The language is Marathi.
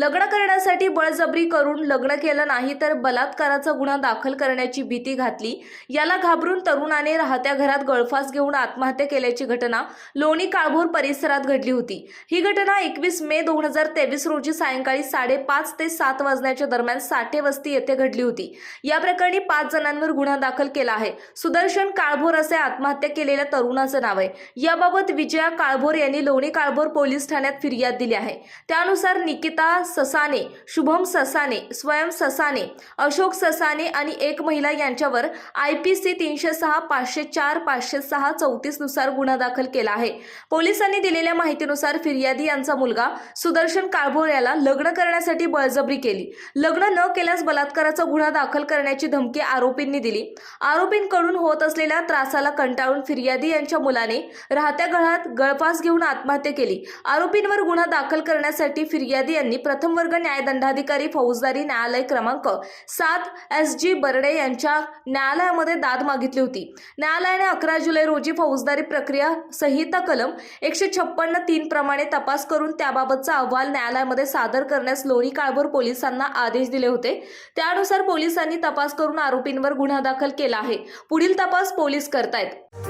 लग्न करण्यासाठी बळजबरी करून लग्न केलं नाही तर बलात्काराचा गुन्हा दाखल करण्याची भीती घातली. याला घाबरून तरुणाने राहत्या घरात गळफास घेऊन आत्महत्या केल्याची घटना लोणी काळभोर परिसरात घडली होती. ही घटना एकवीस मे दोन हजार तेवीस रोजी सायंकाळी साडेपाच ते सात वाजण्याच्या दरम्यान साठे वस्ती येथे घडली होती. या प्रकरणी पाच जणांवर गुन्हा दाखल केला आहे. सुदर्शन काळभोर असे आत्महत्या केलेल्या तरुणाचं नाव आहे. याबाबत विजया काळभोर यांनी लोणी काळभोर पोलीस ठाण्यात फिर्याद दिली आहे. त्यानुसार निकिता ससाने शुभम ससाने स्वयं ससाने अशोक ससाने आणि एक महिला यांच्यावर आय पी सी तीनशे सहा पाचशे चार पाचशे सहा चौतीसनुसार गुन्हा दाखल केला आहे. पोलिसांनी दिलेल्या माहितीनुसार फिर्यादी यांचा मुलगा सुदर्शन काळभोर याला लग्न करण्यासाठी बळजबरी केली. लग्न न केल्यास बलात्काराचा गुन्हा दाखल करण्याची धमकी आरोपींनी दिली. आरोपींकडून होत असलेल्या त्रासाला कंटाळून फिर्यादी यांच्या मुलाने राहत्या घरात गळफास घेऊन आत्महत्या केली. आरोपींवर गुन्हा दाखल करण्यासाठी फिर्यादी यांनी प्रथम वर्ग न्यायदंडाधिकारी फौजदारी न्यायालय क्रमांक सात एस जी बर्डे यांच्या न्यायालयामध्ये दाद मागितली होती. न्यायालयाने अकरा जुलै रोजी फौजदारी प्रक्रिया संहिता कलम एकशे छप्पन्न तीन प्रमाणे तपास करून त्याबाबतचा अहवाल न्यायालयामध्ये सादर करण्यास लोणी काळभोर पोलिसांना आदेश दिले होते. त्यानुसार पोलिसांनी तपास करून आरोपींवर गुन्हा दाखल केला आहे. पुढील तपास पोलीस करतायत.